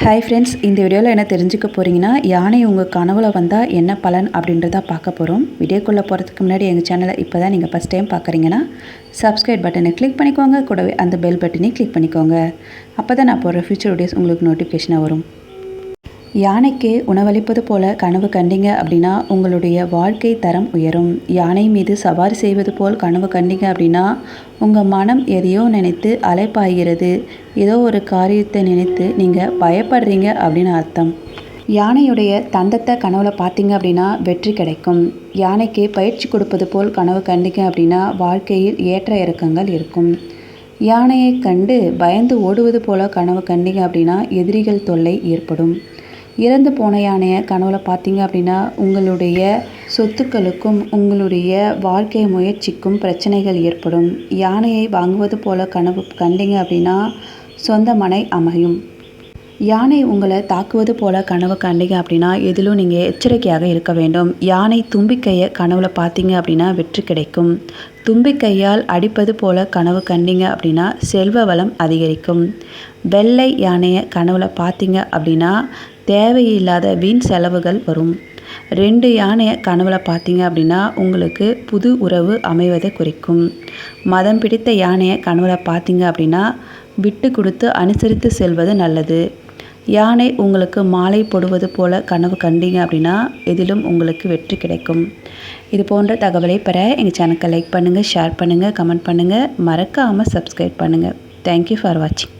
Hi friends இந்த வீடியோவில் என்ன தெரிஞ்சுக்க போகிறீங்கன்னா யானை உங்கள் கனவுல வந்தால் என்ன பலன் அப்படின்றத பார்க்க போகிறோம் வீடியோக்குள்ளே போகிறதுக்கு முன்னாடி எங்கள் சேனலை இப்போ தான் நீங்கள் ஃபஸ்ட் டைம் பார்க்குறீங்கன்னா சப்ஸ்கிரைப் பட்டனை கிளிக் பண்ணிக்கோங்க. கூடவே அந்த பெல் பட்டனையும் கிளிக் பண்ணிக்கோங்க. அப்போ தான் நான் போடுற ஃபியூச்சர் வீடியோஸ் உங்களுக்கு நோட்டிஃபிகேஷனாக வரும். யானைக்கு உணவளிப்பது போல கனவு கண்டீங்க அப்படின்னா உங்களுடைய வாழ்க்கை தரம் உயரும். யானை மீது சவாரி செய்வது போல் கனவு கண்டீங்க அப்படின்னா உங்கள் மனம் எதையோ நினைத்து அலைப்பாய்கிறது. ஏதோ ஒரு காரியத்தை நினைத்து நீங்கள் பயப்படுறீங்க அப்படின்னு அர்த்தம். யானையுடைய தந்தத்தை கனவுல பார்த்தீங்க அப்படின்னா வெற்றி கிடைக்கும். யானைக்கு பயிற்சி கொடுப்பது போல் கனவு கண்டீங்க அப்படின்னா வாழ்க்கையில் ஏற்ற இறக்கங்கள் இருக்கும். யானையை கண்டு பயந்து ஓடுவது போல கனவு கண்டீங்க அப்படின்னா எதிரிகள் தொல்லை ஏற்படும். இறந்து போன யானையை கனவுல பார்த்தீங்க அப்படின்னா உங்களுடைய சொத்துக்களுக்கும் உங்களுடைய வாழ்க்கை முயற்சிக்கும் பிரச்சனைகள் ஏற்படும். யானையை வாங்குவது போல கனவு கண்டீங்க அப்படின்னா சொந்த மனை அமையும். யானை உங்களை தாக்குவது போல கனவு கண்டீங்க அப்படின்னா எதிலும் நீங்கள் எச்சரிக்கையாக இருக்க வேண்டும். யானை தும்பிக்கையை கனவுல பார்த்தீங்க அப்படின்னா வெற்றி கிடைக்கும். தும்பிக்கையால் அடிப்பது போல கனவு கண்டீங்க அப்படின்னா செல்வ வளம் அதிகரிக்கும். வெள்ளை யானையை கனவுல பார்த்தீங்க அப்படின்னா தேவையில்லாத வீண் செலவுகள் வரும். ரெண்டு யானையை கனவுல பார்த்தீங்க அப்படின்னா உங்களுக்கு புது உறவு அமைவதை குறிக்கும். மதம் பிடித்த யானையை கனவுல பார்த்தீங்க அப்படின்னா விட்டு கொடுத்து அனுசரித்து செல்வது நல்லது. யானை உங்களுக்கு மாலை போடுவது போல கனவு கண்டீங்க அப்படின்னா எதிலும் உங்களுக்கு வெற்றி கிடைக்கும். இது போன்ற தகவலை பெற எங்கள் சேனலுக்கு லைக் பண்ணுங்கள் ஷேர் பண்ணுங்கள் கமெண்ட் பண்ணுங்கள் மறக்காமல் சப்ஸ்கிரைப் பண்ணுங்கள் தேங்க்யூ ஃபார் வாட்சிங்